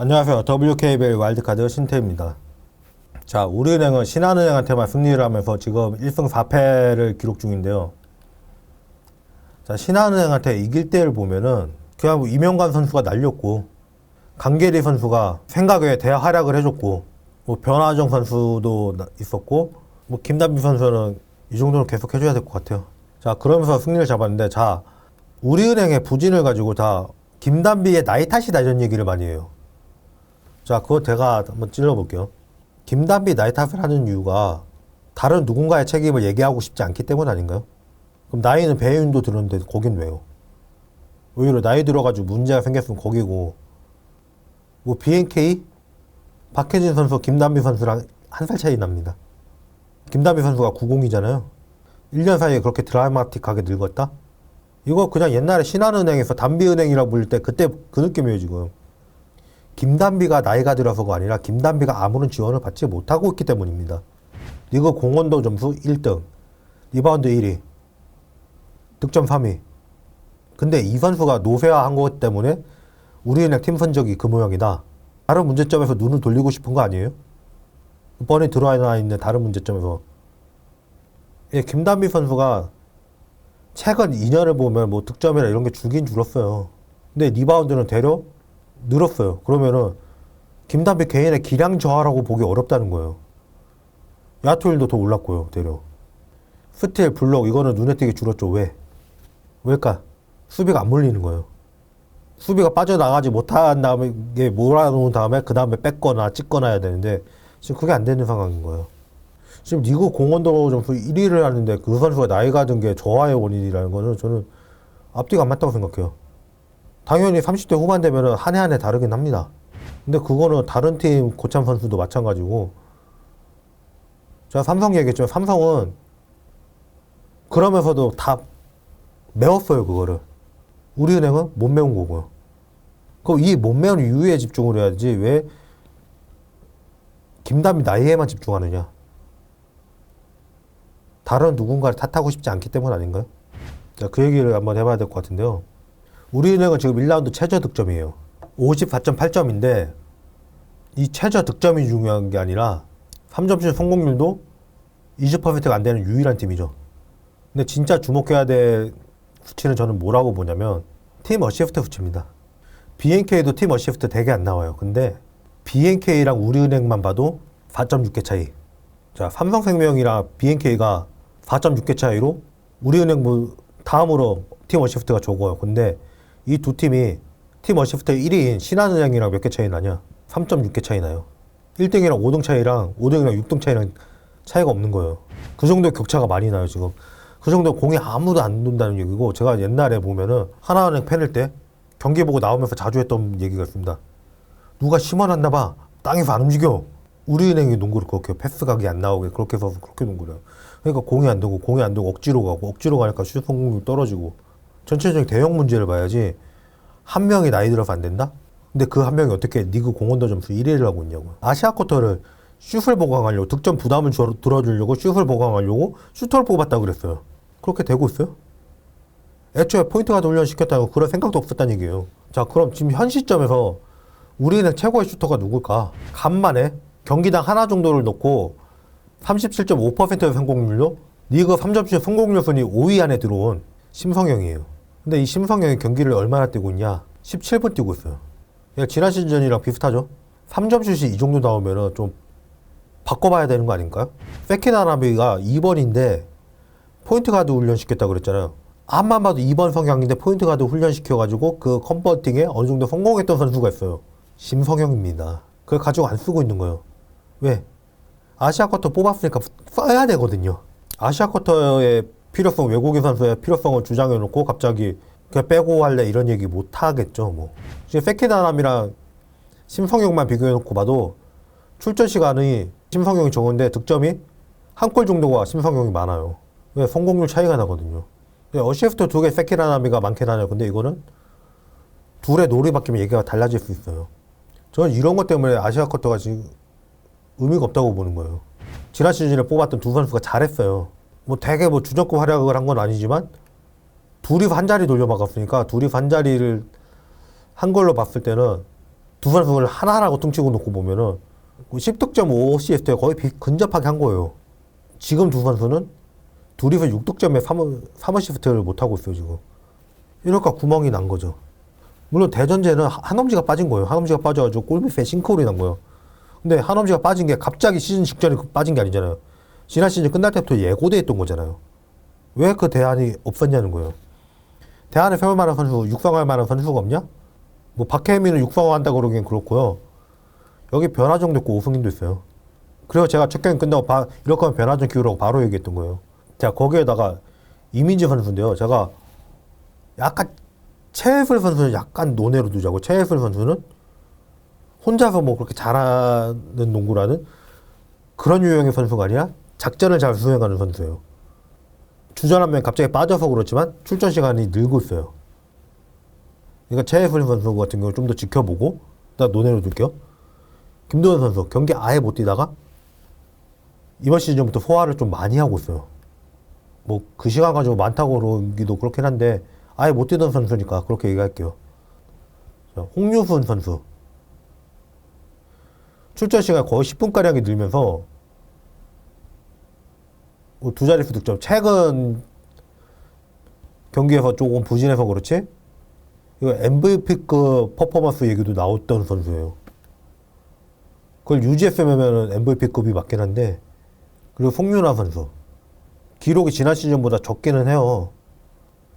안녕하세요. WKBL 와일드카드 신태입니다. 자, 우리은행은 신한은행한테만 승리를 하면서 지금 1승 4패를 기록 중인데요. 자, 신한은행한테 이길 때를 보면은 그냥 뭐 이명관 선수가 날렸고 강계리 선수가 생각에 대활약을 해줬고 뭐 변화정 선수도 나- 있었고 뭐 김단비 선수는 이 정도는 계속 해줘야 될 것 같아요. 자, 그러면서 승리를 잡았는데 자, 우리은행의 부진을 가지고 다 김단비의 나이 탓이다 이런 얘기를 많이 해요. 자, 그거 제가 한번 찔러볼게요. 김단비 나이 탓을 하는 이유가 다른 누군가의 책임을 얘기하고 싶지 않기 때문 아닌가요? 그럼 나이는 배윤도 들었는데 거긴 왜요? 오히려 나이 들어가지고 문제가 생겼으면 거기고 뭐 BNK 박혜진 선수 김단비 선수랑 한 살 차이 납니다. 김단비 선수가 90이잖아요. 1년 사이에 그렇게 드라마틱하게 늙었다? 이거 그냥 옛날에 신한은행에서 담비은행이라고 불릴 때 그때 그 느낌이에요 지금. 김단비가 나이가 들어서가 아니라 김단비가 아무런 지원을 받지 못하고 있기 때문입니다. 리그 공헌도 점수 1등, 리바운드 1위, 득점 3위. 근데 이 선수가 노쇠화한 것 때문에 우리 은행 팀 성적이 그 모양이다. 다른 문제점에서 눈을 돌리고 싶은 거 아니에요? 뻔히 들어와 있는 다른 문제점에서. 예, 김단비 선수가 최근 2년을 보면 뭐 득점이나 이런 게 줄긴 줄었어요. 근데 리바운드는 되려 늘었어요. 그러면은 김단비 개인의 기량 저하라고 보기 어렵다는 거예요. 야투일도 더 올랐고요. 되려. 스틸, 블록 이거는 눈에 띄게 줄었죠. 왜? 왜일까? 수비가 안 몰리는 거예요. 수비가 빠져나가지 못한 다음에 몰아놓은 다음에 그 다음에 뺏거나 찍거나 해야 되는데 지금 그게 안 되는 상황인 거예요. 지금 리그 공헌도 점수 1위를 하는데 그 선수가 나이가 든 게 저하의 원인이라는 거는 저는 앞뒤가 안 맞다고 생각해요. 당연히 30대 후반 되면은 한 해 한 해 다르긴 합니다. 근데 그거는 다른 팀 고참 선수도 마찬가지고 제가 삼성 얘기했지만 삼성은 그러면서도 다 메웠어요 그거를. 우리은행은 못 메운 거고요. 그럼 이 못 메운 이유에 집중을 해야지 왜 김담이 나이에만 집중하느냐? 다른 누군가를 탓하고 싶지 않기 때문 아닌가요? 자, 그 얘기를 한번 해봐야 될 것 같은데요. 우리은행은 지금 1라운드 최저 득점이에요. 54.8점인데 이 최저 득점이 중요한 게 아니라 3점슛 성공률도 20%가 안 되는 유일한 팀이죠. 근데 진짜 주목해야 될 수치는 저는 뭐라고 보냐면 팀 어시스트 수치입니다. BNK도 팀 어시스트 되게 안 나와요. 근데 BNK랑 우리은행만 봐도 4.6개 차이. 자, 삼성생명이랑 BNK가 4.6개 차이로 우리은행 뭐 다음으로 팀 어시스트가 적어요. 근데 이 두 팀이 팀 어시스트 1위인 신한은행이랑 몇 개 차이 나냐? 3.6개 차이 나요. 1등이랑 5등 차이랑 5등이랑 6등 차이랑 차이가 없는 거예요. 그 정도 격차가 많이 나요, 지금. 그 정도 공이 아무도 안 돈다는 얘기고 제가 옛날에 보면은 하나은행 팬일 때 경기 보고 나오면서 자주 했던 얘기가 있습니다. 누가 심어놨나 봐. 땅에서 안 움직여. 우리은행이 농구를 그렇게 패스각이 안 나오게 그렇게 해서 그렇게 농구를 해요. 그러니까 공이 안 되고 공이 안 되고 억지로 가고 억지로 가니까 슛 성공률 떨어지고 전체적인 대형 문제를 봐야지 한 명이 나이 들어서 안 된다? 근데 그 한 명이 어떻게 리그 공헌도 점수 1위를 하고 있냐고. 아시아 쿼터를 슛을 보강하려고 득점 부담을 줄- 들어주려고 슛을 보강하려고 슈터를 뽑았다 그랬어요. 그렇게 되고 있어요? 애초에 포인트 가드 훈련 시켰다고 그런 생각도 없었다는 얘기예요. 자, 그럼 지금 현 시점에서 우리는 최고의 슈터가 누굴까? 간만에 경기당 하나 정도를 놓고 37.5%의 성공률로 리그 3점슛 성공률 순위 5위 안에 들어온 심성영이에요. 근데 이 심성영이 경기를 얼마나 뛰고 있냐? 17분 뛰고 있어요. 얘 지난 시즌이랑 비슷하죠? 3점 슛이 이 정도 나오면은 좀 바꿔봐야 되는 거 아닌가요? 세키나라비가 2번인데 포인트 가드 훈련시켰다 그랬잖아요. 앞만 봐도 2번 성향인데 포인트 가드 훈련시켜가지고 그 컨버팅에 어느 정도 성공했던 선수가 있어요. 심성형입니다. 그걸 가지고 안 쓰고 있는 거예요. 왜? 아시아 쿼터 뽑았으니까 써야 되거든요. 아시아 쿼터의 필요성, 외국인 선수의 필요성을 주장해놓고 갑자기 그냥 빼고 할래 이런 얘기 못 하겠죠. 뭐. 지금 세키나람이랑 심성형만 비교해놓고 봐도 출전 시간이 심성형이 적은데 득점이 한 골 정도가 심성형이 많아요. 왜 성공률 차이가 나거든요. 네, 어시스트 두 개 세키라나미가 많긴 하네요. 근데 이거는 둘의 놀이 바뀌면 얘기가 달라질 수 있어요. 저는 이런 것 때문에 아시아 쿼터가 지금 의미가 없다고 보는 거예요. 지난 시즌에 뽑았던 두 선수가 잘했어요. 뭐 되게 뭐 주전급 활약을 한 건 아니지만 둘이서 한 자리 돌려막았으니까 둘이서 한 자리를 한 걸로 봤을 때는 두 선수를 하나하나고 뚱치고 놓고 보면은 10득점 5어시스트에 거의 비- 근접하게 한 거예요. 지금 두 선수는 둘이서 6득점에 3, 3어시스트를 못하고 있어요, 지금. 이러니까 구멍이 난 거죠. 물론 대전제는 하- 한엄지가 빠진 거예요. 한엄지가 빠져가지고 골밑에 싱크홀이 난 거예요. 근데 한엄지가 빠진 게 갑자기 시즌 직전에 그 빠진 게 아니잖아요. 지난 시즌 끝날 때부터 예고돼 있던 거잖아요. 왜 그 대안이 없었냐는 거예요. 대안을 세울 만한 선수, 육성할 만한 선수가 없냐? 뭐 박혜민은 육성을 한다 그러긴 그렇고요. 여기 변화정도 있고 오승인도 있어요. 그래서 제가 첫 경기 끝나고 바, 이렇게 하면 변화정 키우라고 바로 얘기했던 거예요. 자 거기에다가 이민지 선수인데요. 제가 약간 최혜슬 선수는 약간 논외로 두자고 최혜슬 선수는 혼자서 뭐 그렇게 잘하는 농구라는 그런 유형의 선수가 아니라 작전을 잘 수행하는 선수예요. 주전 한 명 갑자기 빠져서 그렇지만 출전 시간이 늘고 있어요. 그러니까 최혜슬 선수 같은 경우 좀 더 지켜보고 나 논외로 둘게요. 김도현 선수 경기 아예 못 뛰다가 이번 시즌부터 소화를 좀 많이 하고 있어요. 뭐 그 시간 가지고 많다고 그러기도 그렇긴 한데 아예 못 뛰던 선수니까 그렇게 얘기할게요. 자, 홍유순 선수 출전 시간 거의 10분 가량이 늘면서 뭐 두 자릿수 득점 최근 경기에서 조금 부진해서 그렇지 이거 MVP급 퍼포먼스 얘기도 나왔던 선수예요. 그걸 유지했으면 MVP급이 맞긴 한데 그리고 송윤아 선수 기록이 지난 시즌보다 적기는 해요.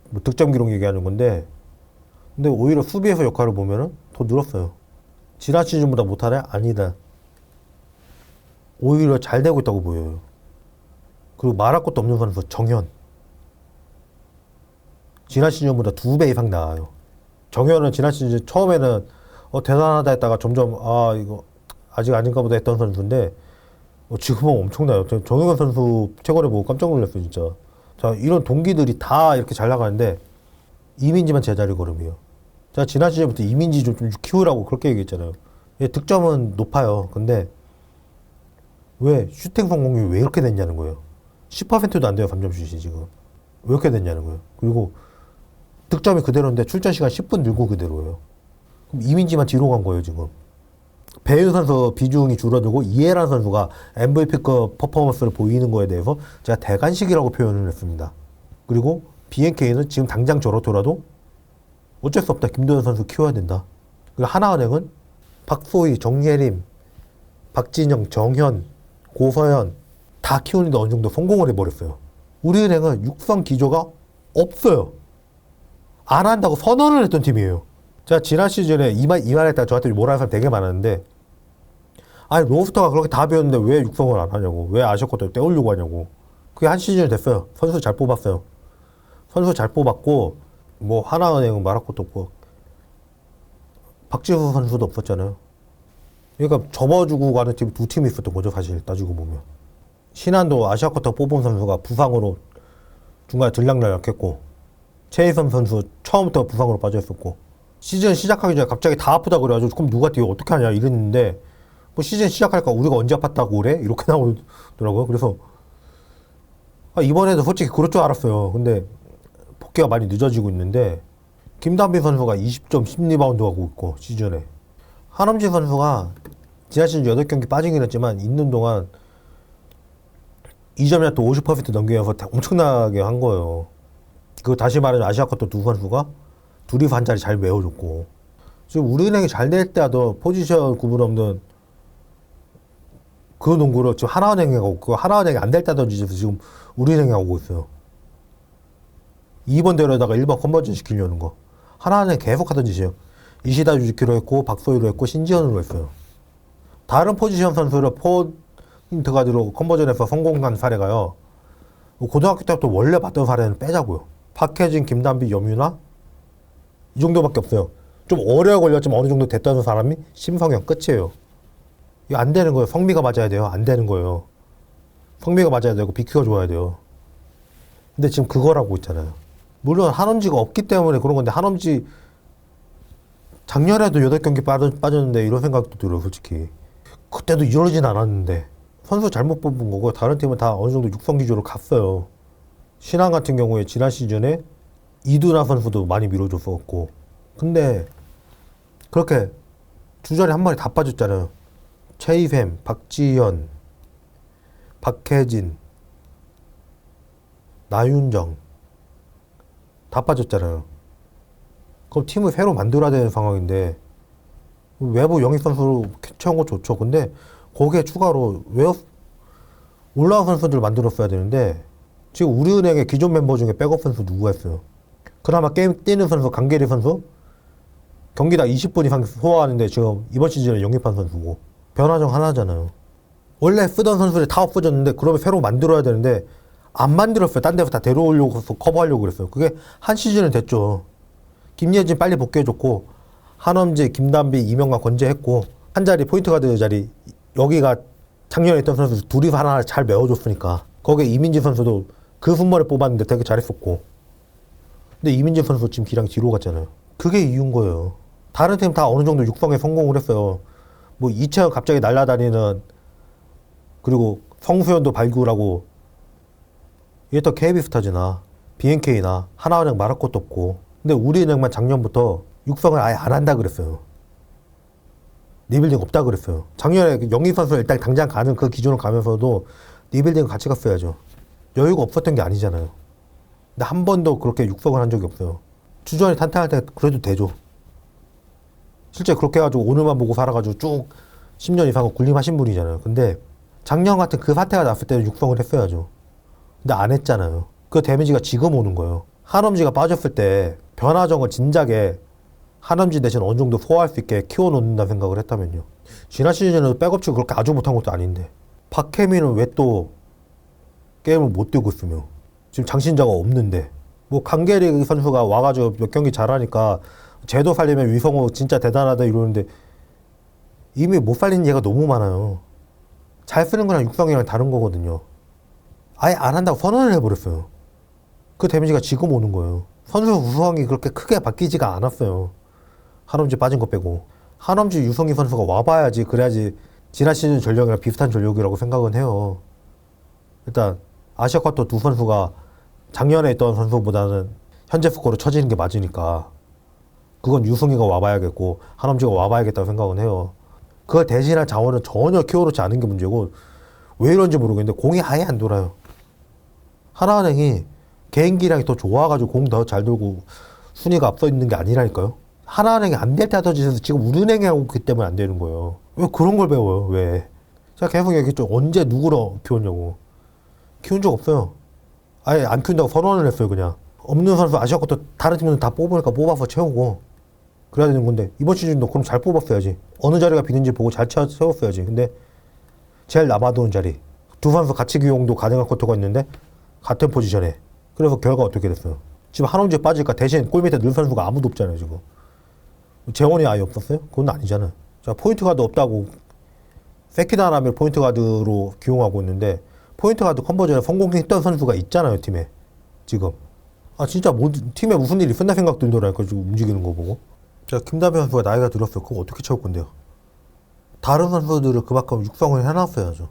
뭐 득점 기록 얘기하는 건데 근데 오히려 수비에서 역할을 보면은 더 늘었어요. 지난 시즌보다 못하네? 아니다. 오히려 잘 되고 있다고 보여요. 그리고 말할 것도 없는 선수 정현. 지난 시즌보다 두 배 이상 나아요. 정현은 지난 시즌 처음에는 어, 대단하다 했다가 점점 아 이거 아직 아닌가 보다 했던 선수인데 어, 지금은 엄청나요. 저- 정현 선수 최근에 보고 깜짝 놀랐어요 진짜. 자 이런 동기들이 다 이렇게 잘 나가는데 이민지만 제자리 걸음이에요. 제가 지난 시즌부터 이민지 좀, 좀 키우라고 그렇게 얘기했잖아요. 얘 득점은 높아요. 근데 왜 슈팅 성공률이 왜 이렇게 됐냐는 거예요. 10%도 안 돼요, 3점 슛이 지금. 왜 이렇게 됐냐는 거예요. 그리고 득점이 그대로인데 출전 시간 10분 늘고 그대로예요. 그럼 이민지만 뒤로 간 거예요, 지금. 배윤 선수 비중이 줄어들고 이해란 선수가 MVP급 퍼포먼스를 보이는 거에 대해서 제가 대관식이라고 표현을 했습니다. 그리고 BNK는 지금 당장 저렇더라도 어쩔 수 없다. 김도현 선수 키워야 된다. 그리고 하나은행은 박소희, 정예림, 박진영, 정현, 고서현 다 키우는데 어느 정도 성공을 해버렸어요. 우리은행은 육성 기조가 없어요. 안 한다고 선언을 했던 팀이에요. 제가 지난 시즌에 이말 이말했다 저한테 뭐라는 사람 되게 많았는데 아니 로스터가 그렇게 다 비었는데 왜 육성을 안 하냐고 왜 아시아컵도 떼우려고 하냐고 그게 한 시즌이 됐어요. 선수 잘 뽑았어요. 선수 잘 뽑았고 뭐 하나은행은 말할 것도 없고 박지수 선수도 없었잖아요. 그러니까 접어주고 가는 팀 두 팀이 있었던 거죠 사실 따지고 보면 신한도 아시아컵 뽑은 선수가 부상으로 중간에 들락날락했고 최희선 선수 처음부터 부상으로 빠져있었고 시즌 시작하기 전에 갑자기 다 아프다 그래가지고 그럼 누가 뛰어? 어떻게 하냐? 이랬는데 뭐 시즌 시작할까 우리가 언제 아팠다고 그래? 이렇게 나오더라고요. 그래서 아, 이번에도 솔직히 그럴 줄 알았어요. 근데 복귀가 많이 늦어지고 있는데 김단비 선수가 20점 10리바운드 하고 있고 시즌에. 한엄지 선수가 지난 시즌 8경기 빠지긴 했지만 있는 동안 2점이나 또 50% 넘기면서 다- 엄청나게 한 거예요. 그 다시 말하면 아시아컵도 두 선수가 둘이서 한 자리 잘 메워줬고 지금 우리은행이 잘 될 때도 포지션 구분 없는 그 농구를 지금 하나은행이 하고 그 하나은행이 안 될 때도 지금 우리은행이 하고 있어요. 2번 대로에다가 1번 컨버전 시키려는 거. 하나은행 계속 하던 짓이에요. 이시다 유지키로 했고 박소희로 했고 신지현으로 했어요. 다른 포지션 선수를 포 인트 가드로 컨버전해서 성공한 사례가요. 고등학교 때부터 원래 봤던 사례는 빼자고요. 박혜진, 김단비, 염유나 이 정도밖에 없어요. 좀 오래 걸렸지만 어느 정도 됐다는 사람이 심성현 끝이에요. 이거 안 되는 거예요. 성미가 맞아야 돼요. 안 되는 거예요. 성미가 맞아야 되고 비큐가 좋아야 돼요. 근데 지금 그거라고 있잖아요. 물론 한엄지가 없기 때문에 그런 건데 한엄지 작년에도 8경기 빠졌는데 이런 생각도 들어요, 솔직히. 그때도 이러진 않았는데. 선수 잘못 뽑은 거고, 다른 팀은 다 어느 정도 육성 기조로 갔어요. 신한 같은 경우에 지난 시즌에 이두나 선수도 많이 밀어줬었고. 근데, 그렇게 주전에 한 번에 다 빠졌잖아요. 최이샘, 박지현, 박혜진, 나윤정 다 빠졌잖아요. 그럼 팀을 새로 만들어야 되는 상황인데 외부 영입 선수로 채운 거 좋죠. 근데 거기에 추가로 외 올라온 선수들 만들었어야 되는데 지금 우리은행의 기존 멤버 중에 백업 선수 누구 했어요? 그나마 게임 뛰는 선수 강계리 선수 경기당 20분 이상 소화하는데 지금 이번 시즌에 영입한 선수고 변화정 하나잖아요. 원래 쓰던 선수를 다 없어졌는데 그러면 새로 만들어야 되는데 안 만들었어요. 딴 데서 다 데려오려고 커버하려고 그랬어요. 그게 한 시즌은 됐죠. 김예진 빨리 복귀해줬고 한엄지, 김담비, 이명관 건재했고 한 자리 포인트 가드 자리 여기가 작년에 있던 선수 둘이서 하나 잘 메워줬으니까 거기에 이민지 선수도 그 순번에 뽑았는데 되게 잘했었고 근데 이민지 선수 지금 기량 뒤로 갔잖아요. 그게 이유인 거예요. 다른 팀 다 어느 정도 육성에 성공을 했어요. 뭐 이채영 갑자기 날아다니는 그리고 성수현도 발굴하고 또 KB스타즈나 BNK나 하나은행 말할 것도 없고 근데 우리은행만 작년부터 육성을 아예 안 한다 그랬어요. 리빌딩 없다 그랬어요. 작년에 그 영입 선수 일단 당장 가는 그 기준으로 가면서도 리빌딩 같이 갔어야죠. 여유가 없었던 게 아니잖아요. 근데 한 번도 그렇게 육성을 한 적이 없어요. 주전이 탄탄할 때 그래도 되죠. 실제 그렇게 해가지고 오늘만 보고 살아가지고 쭉 10년 이상 군림하신 분이잖아요. 근데 작년 같은 그 사태가 났을 때는 육성을 했어야죠. 근데 안 했잖아요. 그 데미지가 지금 오는 거예요. 한엄지가 빠졌을 때 변화정을 진작에 한엄지 대신 어느 정도 소화할 수 있게 키워놓는다 생각을 했다면요. 지난 시즌에는 백업치고 그렇게 아주 못한 것도 아닌데 박혜민은 왜 또 게임을 못 뛰고 있으며 지금 장신자가 없는데 뭐 강계리 선수가 와가지고 몇 경기 잘하니까 제도 살리면 위성호 진짜 대단하다 이러는데 이미 못 살린 얘가 너무 많아요. 잘 쓰는 거랑 육성이랑 다른 거거든요. 아예 안 한다고 선언을 해버렸어요. 그 데미지가 지금 오는 거예요. 선수 우수함이 그렇게 크게 바뀌지가 않았어요. 한엄지 빠진 거 빼고. 한엄지 유성희 선수가 와봐야지 그래야지 지난 시즌 전력이랑 비슷한 전력이라고 생각은 해요. 일단 아시아컵도 두 선수가 작년에 있던 선수보다는 현재 스코어로 쳐지는 게 맞으니까 그건 유승희가 와봐야겠고 한엄지가 와봐야겠다고 생각은 해요. 그걸 대신할 자원은 전혀 키워놓지 않은 게 문제고 왜 이런지 모르겠는데 공이 아예 안 돌아요. 하나은행이 개인기량이 더 좋아가지고 공 더 잘 돌고 순위가 앞서 있는 게 아니라니까요. 하나은행이 안 될 때 하던 짓에서 지금 우리은행이 하고 있기 때문에 안 되는 거예요. 왜 그런 걸 배워요? 왜? 제가 계속 얘기했죠. 언제 누구로 키웠냐고. 키운 적 없어요. 아예 안 키운다고 선언을 했어요, 그냥. 없는 선수 아시아컵도 다른 팀은 다 뽑으니까 뽑아서 채우고 그래야 되는 건데 이번 시즌도 그럼 잘 뽑았어야지. 어느 자리가 비는지 보고 잘 채- 채웠어야지. 근데 제일 남아도는 자리 두 선수 같이 기용도 가능한 코트가 있는데 같은 포지션에 그래서 결과 어떻게 됐어요? 지금 한원주에 빠지니까 대신 골 밑에 늘 선수가 아무도 없잖아요 지금 재원이 아예 없었어요? 그건 아니잖아요 자 포인트 가드 없다고 세키나라면 포인트 가드로 기용하고 있는데 포인트 가드 컨버전에 성공했던 선수가 있잖아요 팀에. 지금. 아 진짜 뭐 팀에 무슨 일이 있었나 생각 들더라니까 지금 움직이는 거 보고. 자 김다배 선수가 나이가 들었어요. 그거 어떻게 채울 건데요? 다른 선수들을 그만큼 육성을 해놨어야죠.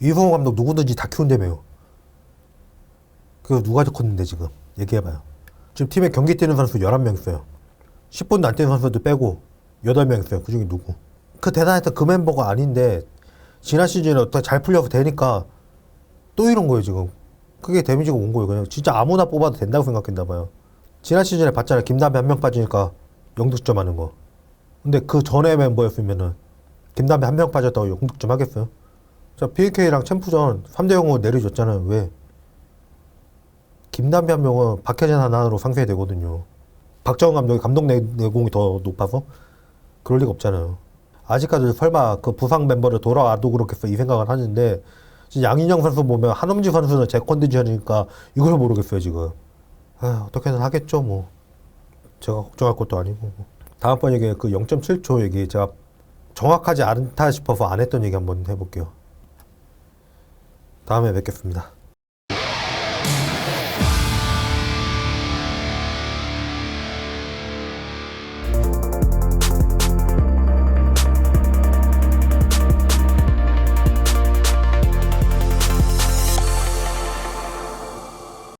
이성호 감독 누구든지 다 키운다며요. 그거 누가 컸는데 지금? 얘기해봐요. 지금 팀에 경기 뛰는 선수 11명 있어요 10분도 안 뛰는 선수들 빼고 8명 있어요. 그 중에 누구. 그 대단했던 그 멤버가 아닌데 지난 시즌에 어떻게 잘 풀려서 되니까 또 이런 거예요 지금. 그게 데미지가 온 거예요 그냥. 진짜 아무나 뽑아도 된다고 생각했나 봐요. 지난 시즌에 봤잖아요. 김담배 한 명 빠지니까 0득점 하는 거. 근데 그 전에 멤버였으면은 김담배 한 명 빠졌다고 0득점 하겠어요? 자 BK랑 챔프전 3대 0으로 내려줬잖아요. 왜? 김담비 한 명은 박혜진 하나로 상쇄되거든요. 박정은 감독이 감독 내- 내공이 더 높아서 그럴 리가 없잖아요. 아직까지 설마 그 부상 멤버를 돌아와도 그렇겠어 이 생각을 하는데 양인영 선수 보면 한엄지 선수는 제 컨디션이니까 이걸 모르겠어요 지금. 아, 어떻게든 하겠죠 뭐. 제가 걱정할 것도 아니고. 뭐. 다음번 얘기 그 0.7초 얘기 제가 정확하지 않다 싶어서 안 했던 얘기 한번 해볼게요. 다음에 뵙겠습니다.